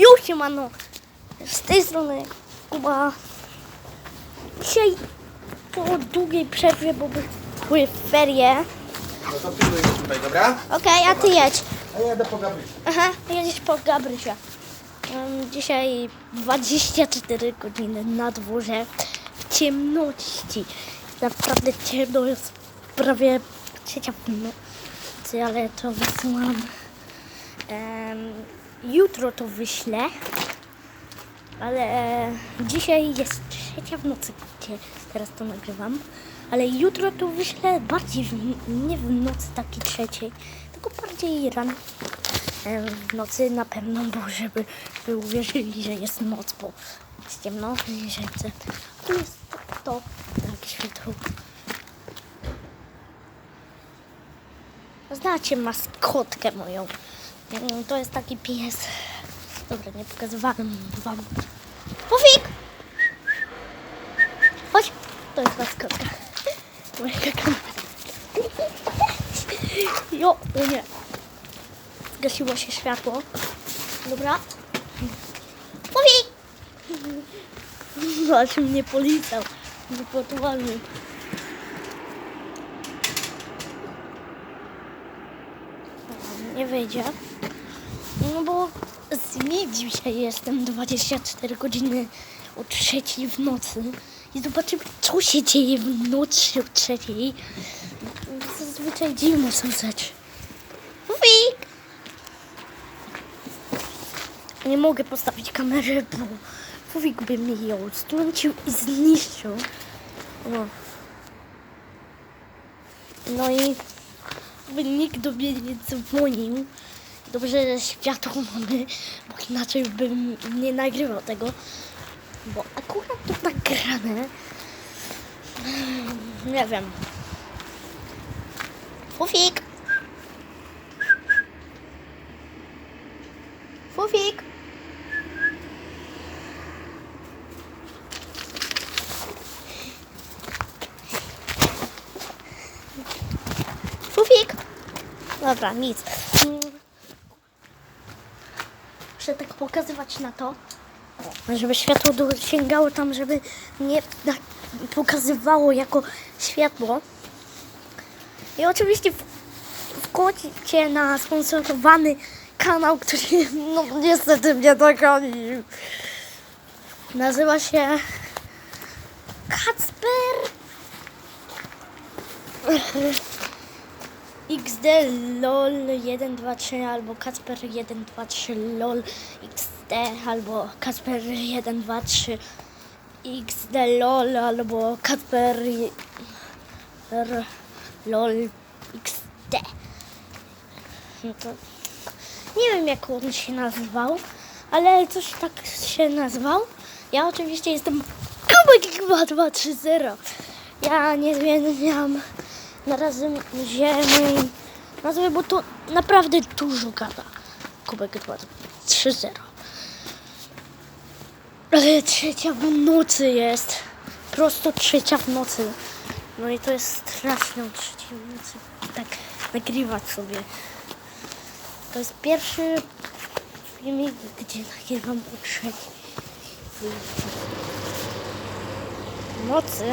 Już się mano. Z tej strony Kuba. Dzisiaj po długiej przerwie, bo były ferie. No to pilnuj tutaj, dobra? Okej, a ty jedź. A ja jadę po Gabrysi. Aha, jedziesz po Gabrysia. Um, dzisiaj 24 godziny na dworze w ciemności. Naprawdę ciemno jest prawie trzecia w nocy, ale to wysyłam. Em, jutro to wyślę, ale e, dzisiaj jest trzecia w nocy, gdzie teraz to nagrywam. Ale jutro to wyślę bardziej, w, nie w nocy takiej trzeciej, tylko bardziej rano. E, W nocy na pewno, bo żeby by uwierzyli, że jest noc, bo jest ciemno i że. Tu jest to, tak światło. Znacie maskotkę moją. To jest taki pies. Dobra, nie pokazywałem wam. Pufik! Chodź, to jest maskotka. Moja kamera. Jo, o nie. Zgasiło się światło. Dobra. Pufik! Aż mnie polizał. Wypłatowany. Nie wyjdzie. No bo z niej dzisiaj jestem 24 godziny o trzeciej w nocy i zobaczymy co się dzieje w nocy o trzeciej. Zazwyczaj dziwne są rzeczy. Fik! Nie mogę postawić kamery, bo Fufik by mi ją strącił i zniszczył. O. No i by nikt do mnie nie dzwonił. Dobrze, że światło mamy, bo inaczej bym nie nagrywał tego. Bo akurat to nagrane. Nie wiem. Fufik! Fufik! Dobra, nic. Muszę tak pokazywać na to, żeby światło dosięgało tam, żeby nie tak pokazywało jako światło. I oczywiście wkładźcie na sponsorowany kanał, który no niestety mnie dogonił. Nazywa się Kacper XD LOL 123 albo Kacper 123 LOL XD albo Kacper 123 XD LOL albo Kacper i- R LOL XD. No to nie wiem jak on się nazywał, ale coś tak się nazywał. Ja oczywiście jestem Kubek 2230. Ja nie zmieniam na razie mojej nazwy, bo to naprawdę dużo gada. Kubek 230. Ale trzecia w nocy jest. Prosto trzecia w nocy. No i to jest straszne o trzeciej w nocy. Tak nagrywać sobie. To jest pierwszy filmik, gdzie nagrywam o trzeciej w nocy.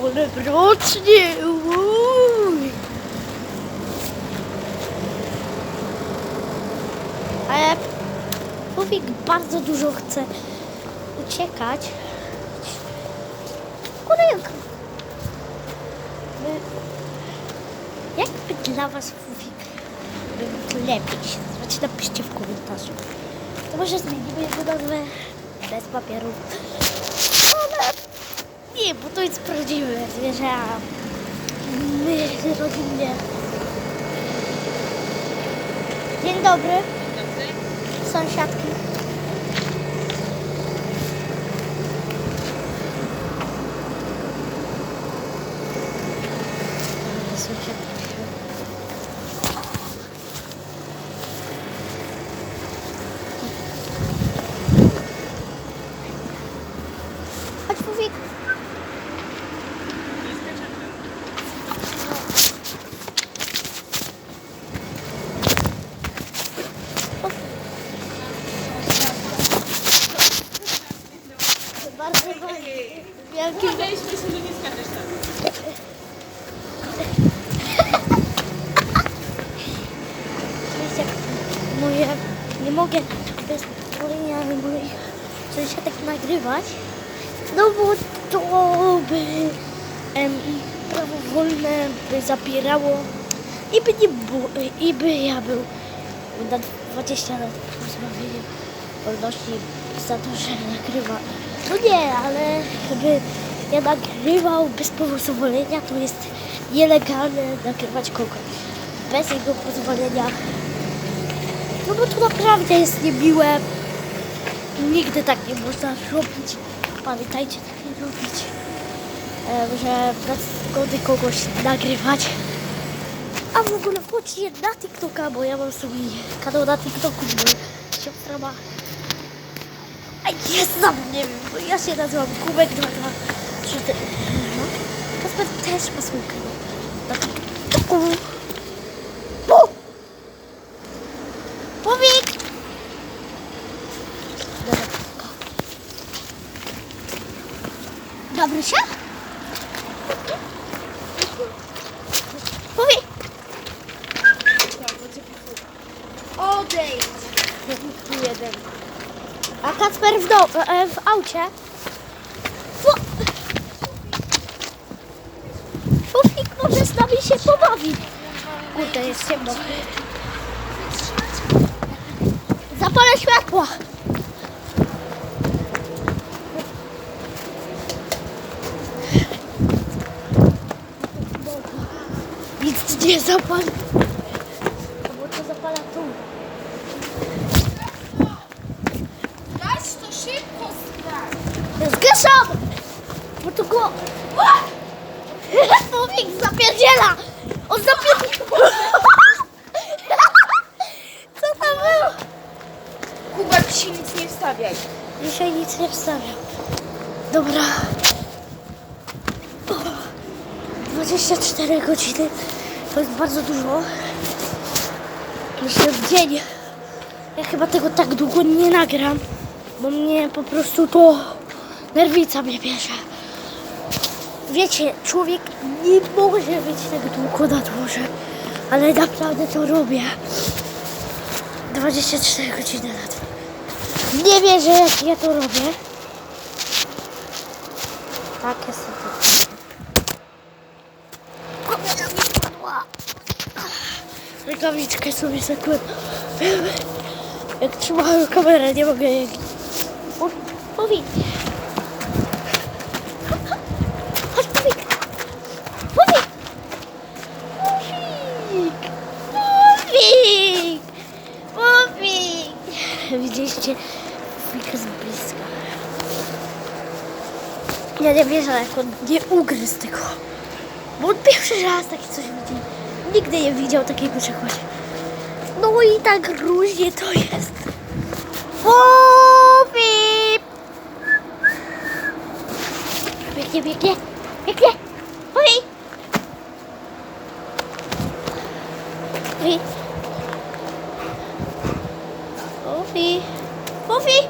Ale mrocznie! Uuu. Ale Pufik bardzo dużo chce uciekać. Kurek! Jakby dla Was Pufik był lepiej się nazywać? Napiszcie w komentarzu. To może zmienimy jego nazwę bez papierów. Ale nie, bo to jest prawdziwe zwierzę. My rodzinnie. Dzień dobry. Sąsiadki. Sąsiadki. Chodź, Fufik. Jakie... Podejdźmy się, skaczesz tam. Oczywiście moje... Nie mogę bez pozwolenia moich sąsiadek nagrywać. No bo to by em, prawo wolne by zabierało i by nie było, i by ja był na 20 lat pozbawienia wolności za to, że nagrywa. No nie, ale żeby ja nagrywał bez pozwolenia, to jest nielegalne nagrywać kogoś bez jego pozwolenia. No bo to naprawdę jest niemiłe. Nigdy tak nie można robić. Pamiętajcie tak nie robić. Że bez zgody kogoś nagrywać. A w ogóle wchodźcie na TikToka, bo ja mam swój kanał na TikToku, bo siostra ma... Jest wiem, bo ja się nazywam Kubek 223. No. Kasper też ma swój kanał na TikToku. Bu! Powiek! Gabrysia? Powiek! Odejdź! Jeden. A Kacper w, do, e, w aucie? Fu... Fufik może z nami się pobawić. Kurde, jest ciemno. Zapalę światła. Nic nie zapali. No Bo to zapala tu. Gaś to szybko sprawdź! Zgaszam! Bo to go... Fufik zapierdziela! On zapierdziela! Co tam było? Kubek się nic nie wstawiaj. Dzisiaj wstawiam. Dobra. O, 24 godziny to jest bardzo dużo. Myślę w dzień. Ja chyba tego tak długo nie nagram, bo mnie po prostu to nerwica mnie bierze. Wiecie, człowiek nie może być tak długo na dworze, ale naprawdę to robię. 24 godziny na dworze. Nie wierzę, jak ja to robię. Jestem to. Kamera mi spadła. Rękawiczkę sobie zakładam. Jak trzymałem kamerę, nie mogę jak... Powi. Chodź, Powik. Powik. Powik. Powik. Powik. Widzieliście Powika z bliska. Ja nie wierzę, jak on nie ugryzł tego. Bo on pierwszy raz takie coś widzi. Nigdy nie widział takiego czegoś. No i tak różnie to jest. Pupi! Biegnie, biegnie, biegnie! Pupi! Pupi! Pupi! Pupi!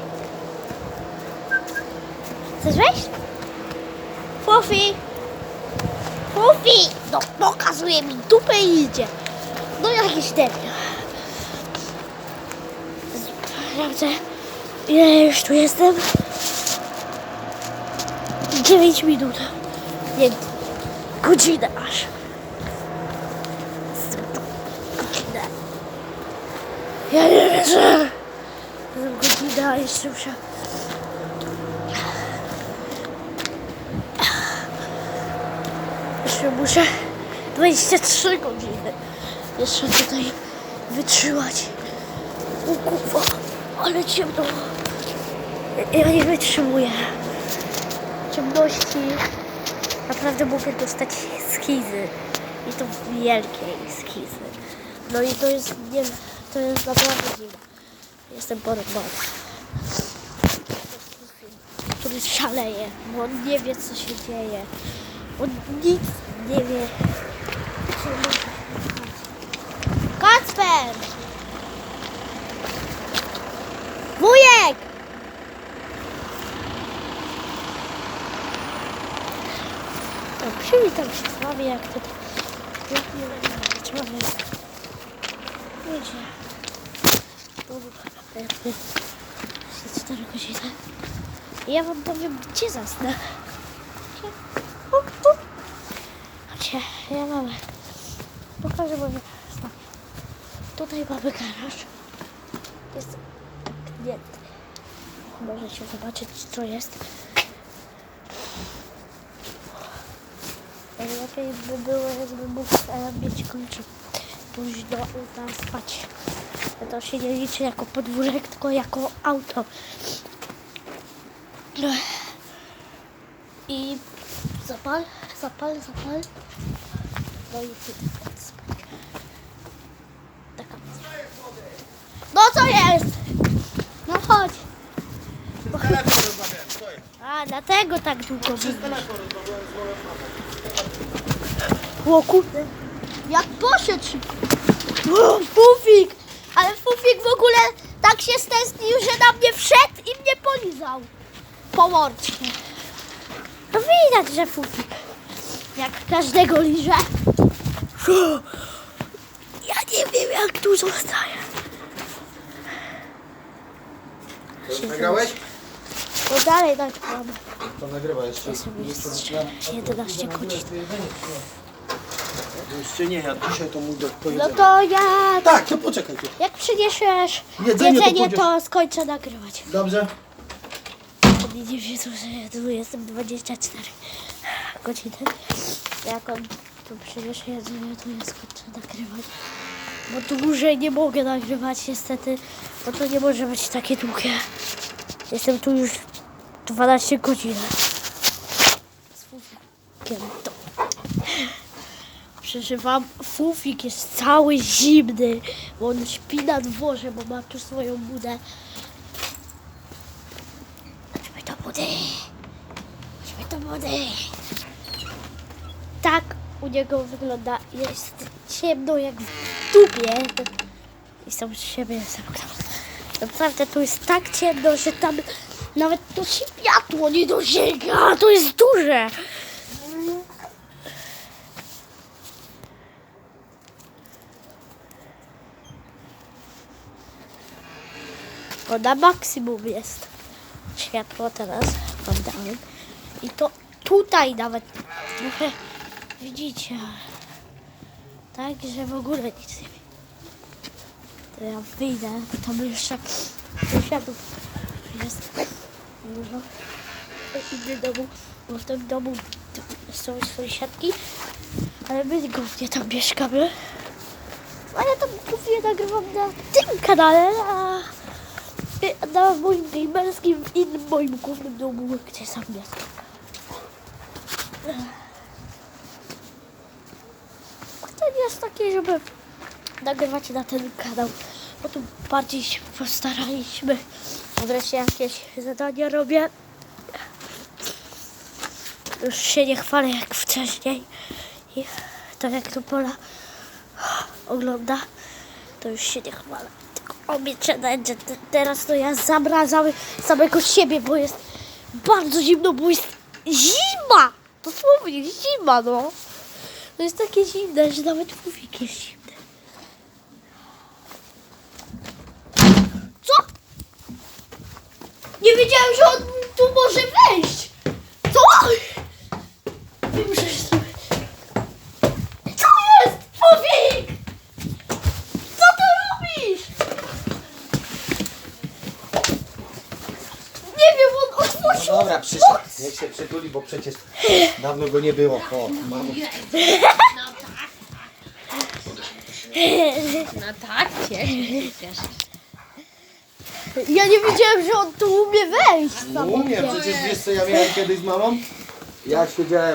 Chcesz wejść? Pufi! Pufi! No pokazuje mi dupę i idzie. No jakiś debil. Sprawdzę, ile już tu jestem. 9 minut. Nie, godzinę aż. Godzinę. Ja nie wierzę. Godzina, a jeszcze muszę... Jeszcze muszę 23 godziny jeszcze tutaj wytrzymać. O kurwa, ale ciemno. Ja- nie wytrzymuję ciemności. Naprawdę mogę dostać skizy. I to wielkiej skizy. No i to jest, nie to jest naprawdę zima. Jestem porobany. Który szaleje, bo on nie wie co się dzieje. On nic nie wie. co może się stać. Kacper! Wujek! bawi jak to... Jak nie wiem, człowiek. To. 4 godziny. Ja wam powiem, gdzie zasnę. Ja mamy. Pokażę wam. Tutaj mamy garaż. Jest zamknięty. Możecie zobaczyć, co jest. Najlepiej by było, jakby mógł mieć klucze. Pójść do auta spać. To się nie liczy jako podwórek, tylko jako auto. I zapal, zapal, zapal. No spać. Taka. No co jest? No chodź. Jest? A, dlatego tak długo był. Telefon rozmawiałem z moją mamą. O kurde. Jak poszedł. O, Fufik! Ale Fufik w ogóle tak się stęsknił, że na mnie wszedł i mnie polizał. Po mordcie. No widać, że Fufik. Jak każdego liże. Ja nie wiem, jak tu zostaje. Nagrałeś? No dalej mamy. To nagrywa jeszcze. sobie jeszcze 11 godzin. Jeszcze nie, ja dzisiaj to mój do No to ja... Tak, to poczekaj tu. Jak przyniesiesz Jedzenie to jedzenie, pójdziesz. to skończę nagrywać. Dobrze? Wiedzą, że tu jestem 24 godziny. Jak on tu przyniesie jedzenie, to ja skończę nagrywać. Bo dłużej nie mogę nagrywać niestety, bo to nie może być takie długie. Jestem tu już 12 godzin. Z Fufikiem to. Przeżywam, Fufik jest cały zimny, bo on śpi na dworze, bo ma tu swoją budę. Chodźmy do budy. Chodźmy do budy. Tak u niego wygląda. Jest ciemno jak w dupie. I sam siebie zamknął. Naprawdę tu jest tak ciemno, że tam nawet to światło nie dosięga. To jest duże. Bo na maksimum jest światło teraz oddałem. I to tutaj nawet trochę widzicie. Tak, że w ogóle nic nie widać. To ja wyjdę, bo tam jeszcze sąsiadów jest dużo. W innym domu, bo w tym domu są sąsiadki, ale my głównie tam mieszkamy. A ja tam głównie nagrywam na tym kanale, a na moim gamerskim, w innym moim głównym domu, gdzie sam mieszkam. To nie jest takie, żeby nagrywać na ten kanał, bo tu bardziej się postaraliśmy. Wreszcie jakieś zadania robię. Już się nie chwalę jak wcześniej. I tak jak to Pola ogląda, to już się nie chwalę. Tylko że te, teraz to ja zamrażam samego siebie, bo jest bardzo zimno, bo jest zima! Dosłownie zima, no. To jest takie zimne, że nawet Fufik jest zimny. Co? Nie wiedziałem, że on tu może wejść. Co? Muszę się... Co jest? Fufik! Co ty robisz? Nie wiem, on Niech się przytuli, bo przecież dawno go nie było. O, mamo. No tak, cieszę się. Ja nie wiedziałem, że on tu umie wejść. No umiem, przecież wiesz co ja miałem kiedyś z mamą? Ja siedziałem